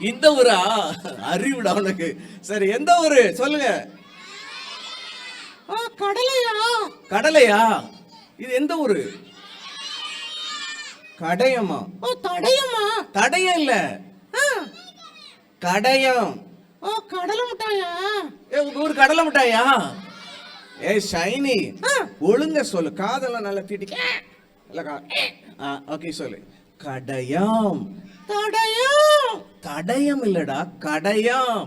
இந்த ஊரா? அறிவுடா உனக்கு. சரி எந்த ஊரு? சொல்லுங்க. கடலையா? கடலையா? இது எந்த ஊரு? கடையமா ஓ தடையம்மா? தடயம் இல்ல. கடையம். ஓ கடலை மிட்டாயா? ஏ உங்க ஊர் கடலை மிட்டாயா? ஏ ஷைனி. ஒழுங்க சொல்லு. காதெல்லாம் நல்லா தீட்டி இல்ல ஓகே சொல்லு. கடையம். தடையம்? தடயம் இல்லடா கடையம்.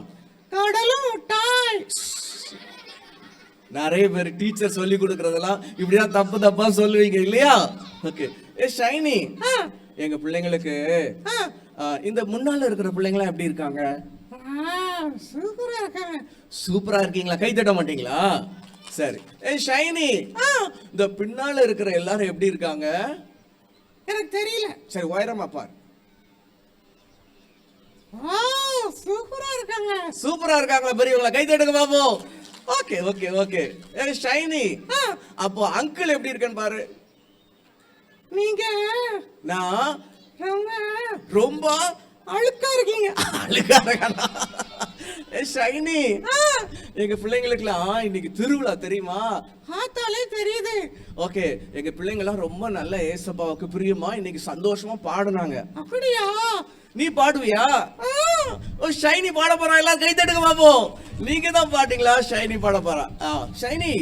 கடலும் மிட்டாய் நிறைய பேர் டீச்சர் சொல்லி கொடுக்கறதெல்லாம் இப்படிதான் தப்பு தப்பா சொல்லுவீங்க இல்லையா? ஓகே ஏ ஷைனி. எங்க பிள்ளைங்களுக்கு இந்த முன்னால இருக்கிற பிள்ளைங்களாம் எப்படி இருக்காங்க? சூப்பரா இருக்காங்க. சூப்பரா இருக்கீங்களா? கை தட்ட மாட்டீங்களா? சரி. ஏ ஷைனி. இந்த பின்னால இருக்கிற எல்லாரும் எப்படி இருக்காங்க? எனக்கு தெரியல. சரி உயரமா பார். சூப்பரா இருக்காங்க. சூப்பரா இருக்காங்களா பெரியவங்களா? கை தட்டுங்க பாப்போம். Okay okay okay. ஷைனி அப்போ அங்கிள் எப்படி இருக்கேன்னு பாரு. நீங்க? நான் ரொம்ப அழுக்கா இருக்கீங்க. அழுகா இருக்கானா. ஏ ஷைனி. எங்க பிள்ளைங்களுக்குலாம் இன்னைக்கு திருவிழா தெரியுமா? ஆத்தாலே தெரியுது. ஓகே எங்க பிள்ளைங்கலாம் ரொம்ப நல்ல ஏசப்பாவுக்கு பிரியமா இன்னைக்கு சந்தோஷமா பாடுனாங்க. அப்படியா? நீ பாடுவியா? ஓ ஷைனி பாட போறா. எல்லாரும் கை தட்டுங்க பாப்போம் நீங்க தான் பாட்டீங்களா? ஷைனி பாட போறா. ஷைனி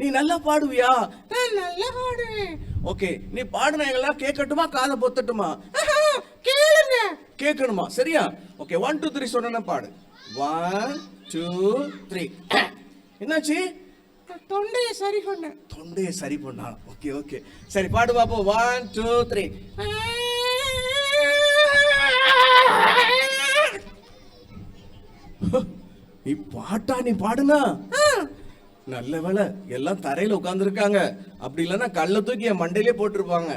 நீ நல்லா பாடுவியா? நான் நல்லா பாடுவேன். ஓகே நீ பாடுன எல்லாம் கேட்கட்டுமா? காதை பொத்தட்டுமா? கேட்கணுமா? சரியா? ஓகே ஒன் டூ த்ரீ சொன்னா பாடு. ஒன் டூ த்ரீ என்னாச்சு? தொண்டையை சரி பண்ணேன். தொண்டையை சரி பண்ணா. ஓகே ஓகே சரி பாடு பாப்போம். ஒன் டூ த்ரீ நீ பாட்டா நீ பாடுனா? நல்ல வேலை எல்லாம் தரையில உட்கார்ந்துருக்காங்க. அப்படி இல்லைன்னா கல்ல தூக்கி என் மண்டையிலே போட்டிருப்பாங்க.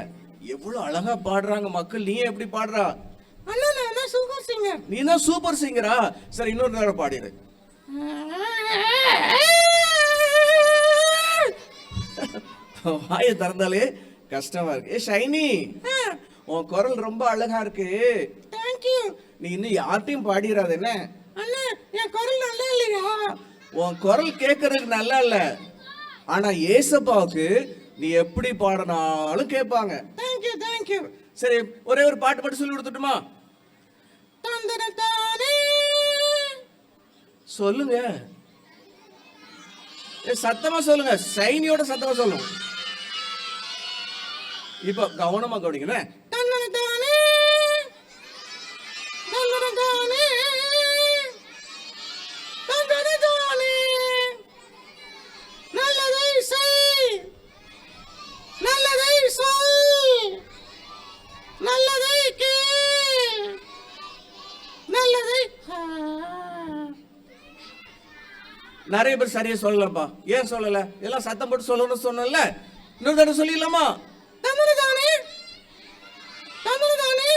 எவ்வளவு அழகா பாடுறாங்க மக்கள். நீ எப்படி பாடுறா? அண்ணா நான் தான் சூப்பர் சிங்கர் நீ தான் சூப்பர் சிங்கரா சரி இன்னொரு தடவை பாடிடு. வாயை திறந்தாலே கஷ்டமா இருக்கு. ஏ ஷைனி உன் குரல் ரொம்ப அழகா இருக்கு. தேங்க்யூ நீ இன்னும் யார்ட்டையும் பாடிடாத என்ன? அண்ணா என் குரல் நல்லா இல்லையா? உன் குரல் கேட்கறதுக்கு நல்லா இல்ல. ஆனா ஏசப்பாவுக்கு நீ எப்படி பாடினாலும் கேட்பாங்க தேங்க்யூ தேங்க்யூ சரி ஒரே ஒரு பாட்டு மட்டும் சொல்லி கொடுத்துட்டுமா? சொல்லுங்க. சத்தமா சொல்லுங்க. சைனியோட சத்தமா சொல்லுங்க. இப்ப கவனமா கவனிக்கிறேன் தந்தன தானே தந்தன தானே தந்தன தானே நல்லதை செய் நல்லதை சொல் நல்லதை கேள் நல்லதை ஆ. நிறைய பேர் சரியா சொல்லலப்பா. ஏன் சொல்லல? எல்லாம் சத்தம் போட்டு சொல்லணும்னு சொன்னல இன்னொரு தடவை சொல்லிடலாமா? தந்தனதானே தந்தனதானே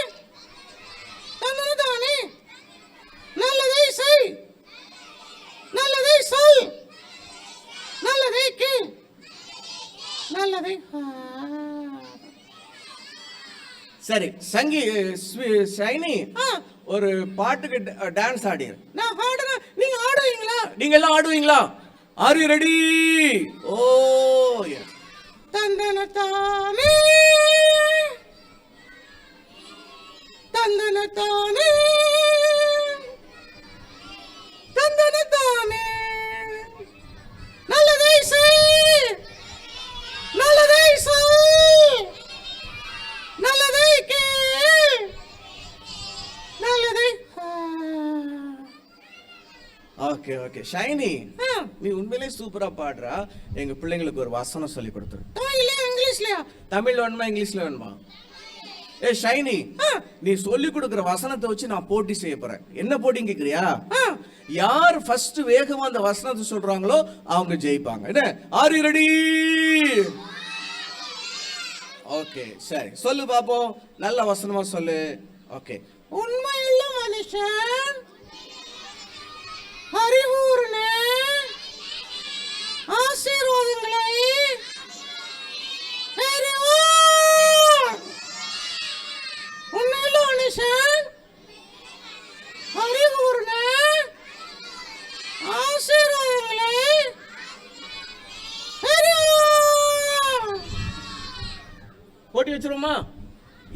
தந்தனதானே நல்லதை செய். நல்லதை சொல். நல்லதை கேள். நல்லதை. சரி சங்கி ஆ, ஒரு பாட்டுக்கு டான்ஸ் ஆடிரு நான் ஆடுறேன் நீங்க ஆடுவீங்களா நீங்க எல்லாம் ஆடுவீங்களா ஆர் யூ ரெடி ஓ தந்தன தானே ஓகே ஓகே ஷைனி நீ உண்மையிலேயே சூப்பரா பாடுறா. எங்க பிள்ளைங்களுக்கு ஒரு வசனம் சொல்லி கொடுத்துரு. இங்கிலீஷ்லயா? தமிழ்ல வேணுமா இங்கிலீஷ்ல வேணுமா? ஏ ஷைனி. நீ சொல்லி கொடுக்குற வசனத்தை வச்சு நான் போட்டி செய்ய போறேன். என்ன போட்டின்னு கேக்குறியா? யார் ஃபர்ஸ்ட் வேகமா அந்த வசனத்தை சொல்றாங்களோ அவங்க ஜெயிப்பாங்க. என்ன? ஆர் யூ ரெடி ஓகே சரி. சொல்லு பாப்போம். நல்ல வசனமா சொல்லு. ஓகே உண்மையுள்ள ರೇಷನ್ ಹರಿಗೂರ್ನ ಆಶೀರ್ವಾದಗಳೇ போட்டி வச்சிருவோமா?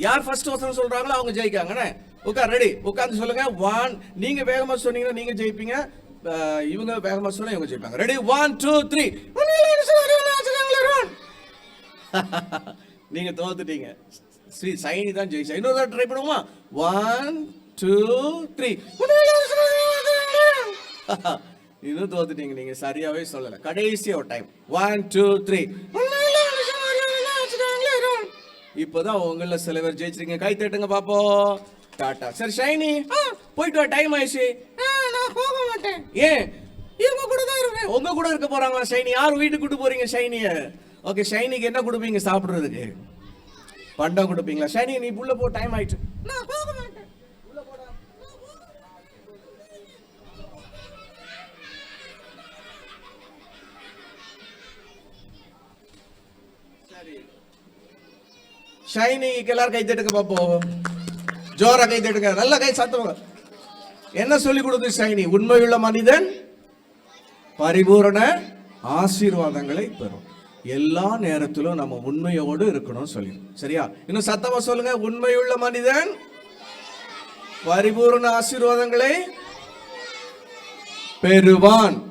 யார் ஃபர்ஸ்ட் வசனம் சொல்றாங்களோ அவங்க ஜெயிக்காங்கண்ணே உட்கார் ரெடி உட்காந்து சொல்லுங்க. ஒன் நீங்க வேகமா சொன்னீங்கன்னா நீங்க ஜெயிப்பீங்க. இவங்க வேகமா சொன்னா இவங்க ஜெயிப்பாங்க. ரெடி ஒன் டூ த்ரீ நீங்க தோத்துட்டீங்க. ஸ்ரீ சைனி தான் ஜெயிச்சா. இன்னொரு ட்ரை பண்ணுவோமா? ஒன் டூ த்ரீ இன்னும் தோத்துட்டீங்க நீங்க சரியாவே சொல்லல. கடைசி ஒரு டைம் ஒன் டூ த்ரீ இப்போதான் உங்கள சில பேர் ஜெயிச்சிருக்கீங்க. கை தட்டுங்க பாப்போம். டாட்டா. சரி ஷைனி போயிட்டு வா டைம் ஆயிடுச்சு. நான் போக மாட்டேன். ஏன்? இவங்க கூட தான் இருப்பேன் உங்க கூட இருக்க போறாங்களா ஷைனி? யார் வீட்டுக்கு கூட்டு போறீங்க ஷைனிய? ஓகே ஷைனிக்கு என்ன கொடுப்பீங்க சாப்பிடுறதுக்கு? பண்டம் கொடுப்பீங்களா? ஷைனி நீ உள்ள போ டைம் ஆயிடுச்சு நான் போக மாட்டேன். ஷைனிக்கு எல்லாரும் கை தட்டுங்க பாப்போம் ஜோரா கை தட்டுங்க நல்ல கை சத்தம் என்ன சொல்லி கொடுத்து ஷைனி உண்மையுள்ள மனிதன் பரிபூரண ஆசீர்வாதங்களை பெறும். எல்லா நேரத்திலும் நம்ம உண்மையோடு இருக்கணும் சொல்லி சரியா? இன்னும் சத்தமா சொல்லுங்க. உண்மையுள்ள மனிதன் பரிபூர்ண ஆசீர்வாதங்களை பெறுவான்.